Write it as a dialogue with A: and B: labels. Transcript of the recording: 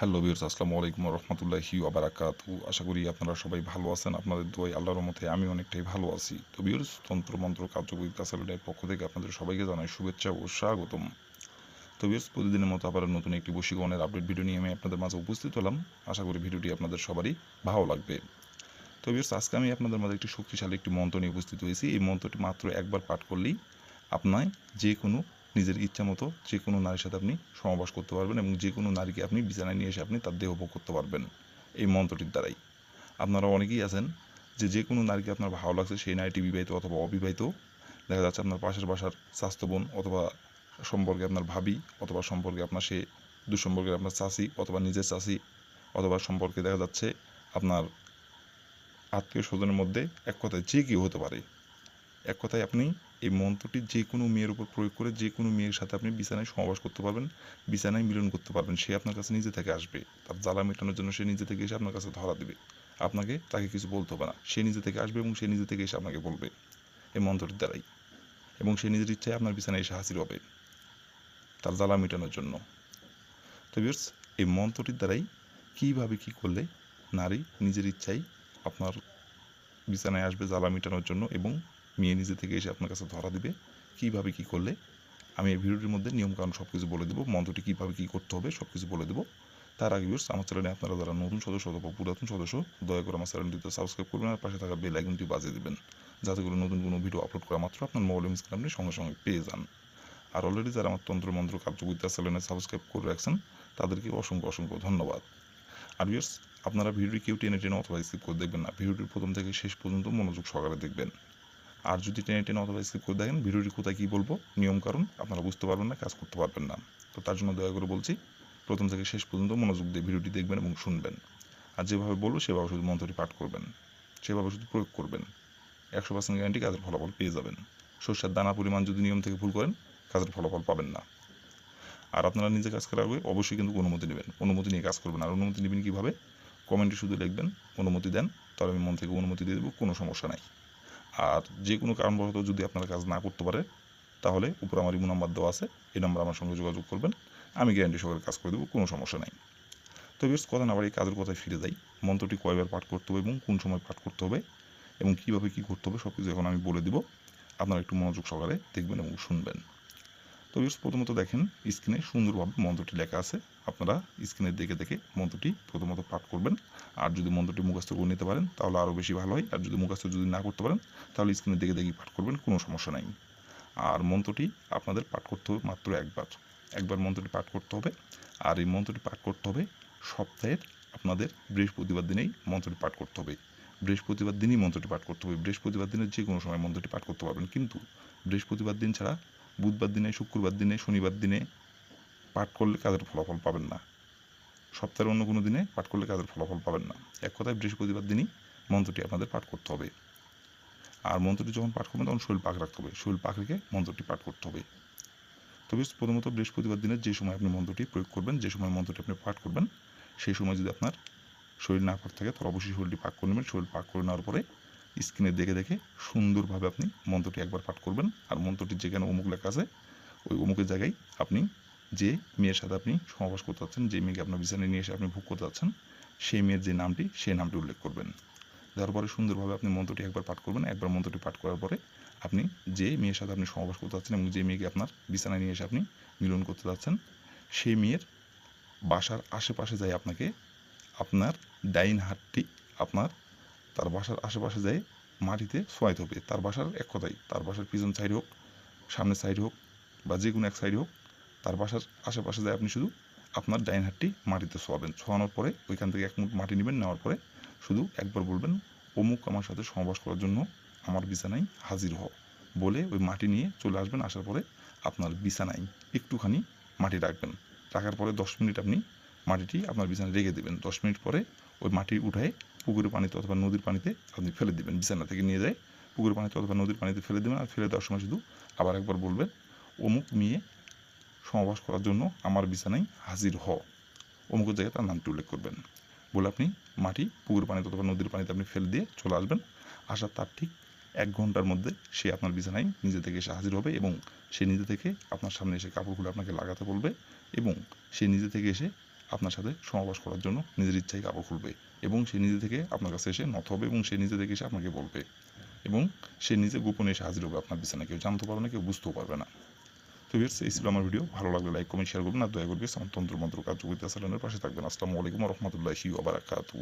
A: Hello বিয়ার্স আসসালামু আলাইকুম রহমতুল্লাহি আবারাকাতু আশা করি আপনারা সবাই ভালো আছেন, আপনাদের দোয়াই আল্লাহর মতে আমি অনেকটাই ভালো আছি। তো বিয়ার্স তন্ত্রমন্ত্র কার্যবিদ্যা স্যালেডের পক্ষ থেকে আপনাদের সবাইকে জানাই শুভেচ্ছা ও স্বাগতম। তো বিয়ার্স প্রতিদিনের মতো আবার নতুন একটি বশীকরণের আপডেট ভিডিও নিয়ে আমি আপনাদের মাঝে উপস্থিত হলাম। আশা করি ভিডিওটি আপনাদের সবারই ভালো লাগবে। তো বিয়ার্স আজকে আমি আপনাদের মাঝে একটি শক্তিশালী একটি মন্ত্র নিয়ে উপস্থিত হয়েছি। এই মন্ত্রটি মাত্র একবার পাঠ করলেই আপনার যে কোনো নিজের ইচ্ছা মতো যে কোনো নারীর সাথে আপনি সমাবাস করতে পারবেন এবং যে কোনো নারীকে আপনি বিছানায় নিয়ে এসে আপনি তার দেহ ভোগ করতে পারবেন। এই মন্ত্রটির দ্বারাই। আপনারা অনেকেই আছেন যে যে কোনো নারীকে আপনার ভালো লাগছে সেই নারীটি বিবাহিত অথবা অবিবাহিত। দেখা যাচ্ছে আপনার পাশের বাসার স্বাস্থ্য বোন অথবা সম্পর্কে আপনার ভাবি অথবা সম্পর্কে আপনার সে দুঃসম্পর্কে আপনার চাষি অথবা নিজের চাষি অথবা সম্পর্কে দেখা যাচ্ছে আপনার আত্মীয় স্বজনের মধ্যে এক কথায় যে কেউ হতে পারে। এক কথায় আপনি এই মন্ত্রটি যে কোনো মেয়ের উপর প্রয়োগ করে যে কোনো মেয়ের সাথে আপনি বিছানায় সমাবাস করতে পারবেন, বিছানায় মিলন করতে পারবেন। সে আপনার কাছে নিজে থেকে আসবে। তার জ্বালা মেটানোর জন্য সে নিজে থেকে এসে আপনার কাছে ধরা দেবে। আপনাকে তাকে কিছু বলতে হবে না। সে নিজে থেকে আসবে এবং সে নিজে থেকে এসে আপনাকে বলবে এই মন্ত্রটির দ্বারাই। এবং সে নিজের ইচ্ছায় আপনার বিছানায় এসে হাজির হবে তার জ্বালা মেটানোর জন্য। তো বিয়ার্স এই মন্ত্রটির দ্বারাই কীভাবে কী করলে নারী নিজের ইচ্ছায় আপনার বিছানায় আসবে, জ্বালা মেটানোর জন্য এবং মেয়ে নিজে থেকে এসে আপনার কাছে ধরা দিবে। কীভাবে কী করলে? আমি এই ভিডিওটির মধ্যে নিয়মকানুন সব কিছু বলে দেবো, মন্ত্রটি কীভাবে কী করতে হবে সব কিছু বলে দেবো। তার আগে ভিউর্স আমার চ্যানেলে আপনারা যারা নতুন সদস্য অথবা পুরাতন সদস্য, দয়া করে আমার চ্যানেলটিতে সাবস্ক্রাইব করবেন আর পাশে থাকা বেল আইকনটি বাজিয়ে দেবেন, যাতে করে নতুন কোনো ভিডিও আপলোড করা মাত্র আপনার মোবাইল স্ক্রিন আপনি সঙ্গে সঙ্গে পেয়ে যান। আর অলরেডি যারা আমার তন্ত্রমন্ত্র কার্যবিদ্যা চ্যানেলে সাবস্ক্রাইব করে রাখছেন, তাদেরকে অসংখ্য অসংখ্য ধন্যবাদ। আর ভিউর্স আপনারা ভিডিওটি কেউ টেনে টেনে অথবা স্কিপ করে দেখবেন না, ভিডিওটির প্রথম থেকে শেষ পর্যন্ত মনোযোগ সহকারে দেখবেন। আর যদি টেনে টেনে অথবা স্কিপ করে দেখেন ভিডিওটি কোথায় কী বলব, নিয়ম কারণ আপনারা বুঝতে পারবেন না, কাজ করতে পারবেন না। তো তার জন্য দয়া করে বলছি, প্রথম থেকে শেষ পর্যন্ত মনোযোগ দিয়ে ভিডিওটি দেখবেন এবং শুনবেন। আর যেভাবে বলব, সেভাবে শুধু মন্ত্রটি পাঠ করবেন। সেভাবে শুধু প্রয়োগ করবেন। একশো পার্সেন্ট গ্যারান্টি কাজের ফলাফল পেয়ে যাবেন। সর্ষের দানা পরিমাণ যদি নিয়ম থেকে ভুল করেন, কাজের ফলাফল পাবেন না। আর আপনারা নিজে কাজ করার আগে অবশ্যই কিন্তু অনুমতি নেবেন। অনুমতি নিয়ে কাজ করবেন আর অনুমতি নেবেন কীভাবে? কমেন্টে শুধু লিখবেন, অনুমতি দেন, তাহলে আমি মন থেকে অনুমতি দিয়ে দেবো, কোনো সমস্যা নাই। আর যে কোনো কারণবশত যদি আপনারা কাজ না করতে পারে, তাহলে উপরে আমার ইমো নাম্বার দেওয়া আছে। এই নাম্বার আমার সঙ্গে যোগাযোগ করবেন। আমি গ্যারান্টি সহকারে কাজ করে দেবো, কোনো সমস্যা নাই। তো বেশ কথা না আবার এই কাজের কথায় ফিরে যাই। মন্ত্রটি কয়বার পাঠ করতে হবে এবং কোন সময় পাঠ করতে হবে এবং কীভাবে কী করতে হবে সব কিছু এখন আমি বলে দিব। আপনারা একটু মনোযোগ সহকারে দেখবেন এবং শুনবেন। তো প্রথমত দেখেন, স্ক্রিনে সুন্দরভাবে মন্ত্রটি লেখা আছে। আপনারা স্ক্রিনে দেখে দেখে মন্ত্রটি প্রথমত পাঠ করবেন। আর যদি মন্ত্রটি মুখস্থ করে নিতে পারেন, তাহলে আরও বেশি ভালো হয়। আর যদি মুখস্থ যদি না করতে পারেন, তাহলে স্ক্রিনে দেখে দেখে পাঠ করবেন, কোনো সমস্যা নাই। আর মন্ত্রটি আপনাদের পাঠ করতে হবে মাত্র একবার। একবার মন্ত্রটি পাঠ করতে হবে। আর এই মন্ত্রটি পাঠ করতে হবে সপ্তাহের, আপনাদের বৃহস্পতিবার দিনেই মন্ত্রটি পাঠ করতে হবে। বৃহস্পতিবার দিনই মন্ত্রটি পাঠ করতে হবে। বৃহস্পতিবার দিনের যে কোনো সময় মন্ত্রটি পাঠ করতে পারবেন। কিন্তু বৃহস্পতিবার দিন ছাড়া বুধবার দিনে, শুক্রবার দিনে, শনিবার দিনে পাঠ করলে কাজের ফলাফল পাবেন না। সপ্তাহের অন্য কোনো দিনে পাঠ করলে কাজের ফলাফল পাবেন না। এক কথায় বৃহস্পতিবার দিনই মন্ত্রটি আপনাদের পাঠ করতে হবে। আর মন্ত্রটি যখন পাঠ করবেন, তখন শরীর পাক রাখতে হবে। শরীর পাক রেখে মন্ত্রটি পাঠ করতে হবে। তবে প্রথমত বৃহস্পতিবার দিনের যে সময় আপনি মন্ত্রটি প্রয়োগ করবেন, যে সময় মন্ত্রটি আপনি পাঠ করবেন, সেই সময় যদি আপনার শরীর না পাক থাকে, তাহলে অবশ্যই শরীরটি পাক করে নেবেন। শরীর পাক করে নেওয়ার পরে স্ক্রিনে দেখে দেখে সুন্দরভাবে আপনি মন্ত্রটি একবার পাঠ করবেন। আর মন্ত্রটি যেখানে অমুক লেখা আছে, ওই অমুকের জায়গায় আপনি যে মেয়ের সাথে আপনি সমাবাস করতে যাচ্ছেন, যে মেয়েকে আপনার বিছানায় নিয়ে এসে আপনি ভোগ করতে যাচ্ছেন, সেই মেয়ের যে নামটি, সেই নামটি উল্লেখ করবেন। যার পরে সুন্দরভাবে আপনি মন্ত্রটি একবার পাঠ করবেন। একবার মন্ত্রটি পাঠ করার পরে আপনি যে মেয়ের সাথে আপনি সমাবাস করতে যাচ্ছেন এবং যে মেয়েকে আপনার বিছানায় নিয়ে এসে আপনি মিলন করতে যাচ্ছেন, সেই মেয়ের বাসার আশেপাশে যাই আপনাকে, আপনার ডাইন হাতটি, আপনার তার বাসার আশেপাশে যাই, মাটিতে শোয়াইতে হবে। তার বাসার এক কথাই, তার বাসার পিছন সাইড হোক, সামনের সাইড হোক, বা যে কোনো এক সাইড হোক, তার বাসার আশেপাশে যায় আপনি শুধু আপনার ডাইন হাতটি মাটিতে শোয়াবেন। শোয়ানোর পরে ওইখান থেকে এক মুঠ মাটি নেবেন, নেওয়ার পরে শুধু একবার বলবেন, অমুক আমার সাথে সমাবাস করার জন্য আমার বিছানায় হাজির হও। বলে ওই মাটি নিয়ে চলে আসবেন, আসার পরে আপনার বিছানায় একটুখানি মাটি রাখবেন। রাখার পরে দশ মিনিট আপনি মাটিটি আপনার বিছানায় রেখে দেবেন। দশ মিনিট পরে ওই মাটি উঠায় পুকুরের পানিতে অথবা নদীর পানিতে আপনি ফেলে দেবেন, বিছানা থেকে নিয়ে যায়, পুকুরের পানিতে অথবা নদীর পানিতে ফেলে দেবেন আর ফেলে দেওয়ার সময় শুধু আবার একবার বলবেন, অমুক মেয়ে সমাবাস করার জন্য আমার বিছানায় হাজির হ। অমুকের জায়গায় তার নামটি উল্লেখ করবেন। বলে আপনি মাটি পুকুরের পানিতে অথবা নদীর পানিতে আপনি ফেলে দিয়ে চলে আসবেন। আসার তার ঠিক এক ঘণ্টার মধ্যে সে আপনার বিছানায় নিজে থেকে এসে হাজির হবে এবং সে নিজে থেকে আপনার সামনে এসে কাপড় খুলে আপনাকে লাগাতে বলবে এবং সে নিজে থেকে এসে আপনার সাথে সমাবাস করার জন্য নিজের ইচ্ছায় কাপড় খুলবে এবং সে নিজে থেকে আপনার কাছে এসে নত হবে এবং সে নিজে থেকে এসে আপনাকে বলবে এবং সে নিজে গোপনে এসে হাজির হবে আপনার বিছানায়। কেউ জানতে পারবে না, কেউ বুঝতেও পারবে না। তো ভিউয়ার্স, এই ছিল আমার ভিডিও। ভালো লাগলে লাইক, কমেন্ট শেয়ার করবেন আর দয়া করবে তন্ত্র মন্ত্র কার্যকরিতা চ্যানেলের পাশে থাকবেন। আসসালামু আলাইকুম রহমতুল্লাহি ওবারাকাতু